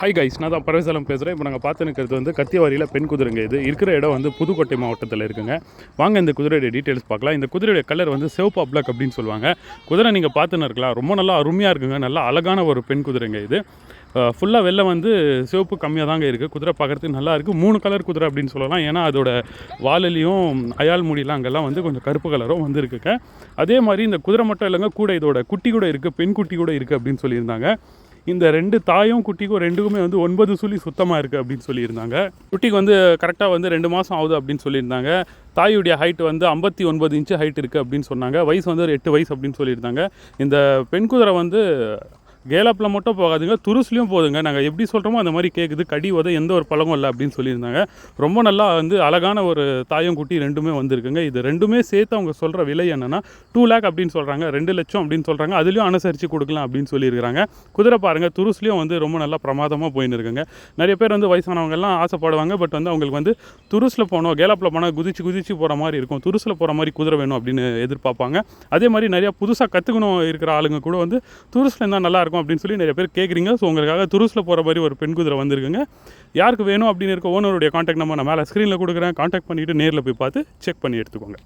Hi guys நான் தான் பரவசலம் பேசுகிறேன் இப்போ நாங்கள் பார்த்து நிற்கிறது வந்து கத்தியவாரியில் பெண் குதிரைங்க. இது இருக்கிற இடம் வந்து புதுக்கோட்டை மாவட்டத்தில் இருக்குங்க. வாங்க இந்த குதிரையுடைய டீட்டெயில்ஸ் பார்க்கலாம். இந்த குதிரையுடைய கலர் வந்து சிவப்பு அப்ளாக் அப்படின்னு சொல்லுவாங்க. குதிரை நீங்கள் பார்த்துன்னு இருக்கலாம். ரொம்ப நல்லா அருமையாக இருக்குங்க. நல்லா அழகான ஒரு பெண் குதிரைங்க இது. ஃபுல்லாக வெளில வந்து சிவப்பு கம்மியாக தாங்க இருக்குது குதிரை பார்க்குறதுக்கு நல்லா இருக்குது மூணு கலர் குதிரை அப்படின்னு சொல்லலாம். ஏன்னா அதோட வாலிலையும் அயால் மூடிலாம் அங்கெல்லாம் வந்து கொஞ்சம் கருப்பு கலரும் வந்துருக்குங்க. அதே மாதிரி இந்த குதிரை மட்டும் இல்லைங்க. கூட இதோட குட்டி கூட இருக்குது பெண் குட்டி கூட இருக்குது அப்படின்னு சொல்லியிருந்தாங்க. இந்த ரெண்டு தாயும் குட்டிக்கும் ரெண்டுக்குமே வந்து ஒன்பது சுழி சுத்தமாக இருக்குது அப்படின்னு சொல்லியிருந்தாங்க. குட்டிக்கு வந்து கரெக்டாக வந்து ரெண்டு மாதம் ஆகுது அப்படின்னு சொல்லியிருந்தாங்க. தாயுடைய ஹைட் வந்து ஐம்பத்தி ஒன்பது இன்ச்சு ஹைட் இருக்குது அப்படின்னு சொன்னாங்க. வயசு வந்து ஒரு எட்டு வயசு அப்படின்னு சொல்லியிருந்தாங்க. இந்த பெண் குதிரை வந்து கேலப்பில் மட்டும் போகாதுங்க துருஸ்லையும் போதுங்க. நாங்கள் எப்படி சொல்கிறோமோ அந்த மாதிரி கேட்குது கடி உத எந்த ஒரு பழமும் இல்லை அப்படின்னு சொல்லியிருந்தாங்க. ரொம்ப நல்லா வந்து அழகான ஒரு தாயம் குட்டி ரெண்டுமே வந்திருக்குங்க. இது ரெண்டுமே சேர்த்து அவங்க சொல்கிற விலை என்னென்னா டூ லேக் அப்படின்னு சொல்கிறாங்க ரெண்டு லட்சம் அப்படின்னு சொல்கிறாங்க அதுலேயும் அனுசரித்து கொடுக்கலாம் அப்படின்னு சொல்லியிருக்கிறாங்க. குதிரை பாருங்கள் துருஸ்லேயும் வந்து ரொம்ப நல்லா பிரமாதமாக போயின்னு இருக்குங்க நிறைய பேர் வந்து வயசானவங்கெல்லாம் ஆசைப்படுவாங்க பட் வந்து அவங்களுக்கு வந்து துருஸில் போனோம் கேலப்பில் போனால் குதிச்சு குதிச்சு போகிற மாதிரி இருக்கும். துருஸில் போகிற மாதிரி குதிரை வேணும் அப்படின்னு எதிர்பார்ப்பாங்க. அதே மாதிரி நிறையா புதுசாக கற்றுக்கணும் இருக்கிற ஆளுங்க கூட வந்து துருஸில் இருந்தால் நல்லாயிருக்கும் இருக்கும் அப்படின்னு சொல்லி நிறைய பேர் கேட்குறீங்க ஸோ உங்களுக்காக துருஸில் போகிற மாதிரி ஒரு பெண் குதிரை வந்திருக்குங்க. யாருக்கு வேணும் அப்படின்னு இருக்க ஓனருடைய காண்டாக்ட் நம்பர் நான் மேலே ஸ்க்ரீனில் கொடுக்குறேன். காண்டாக்ட் பண்ணிவிட்டு நேரில் போய் பார்த்து செக் பண்ணி எடுத்துக்கோங்க.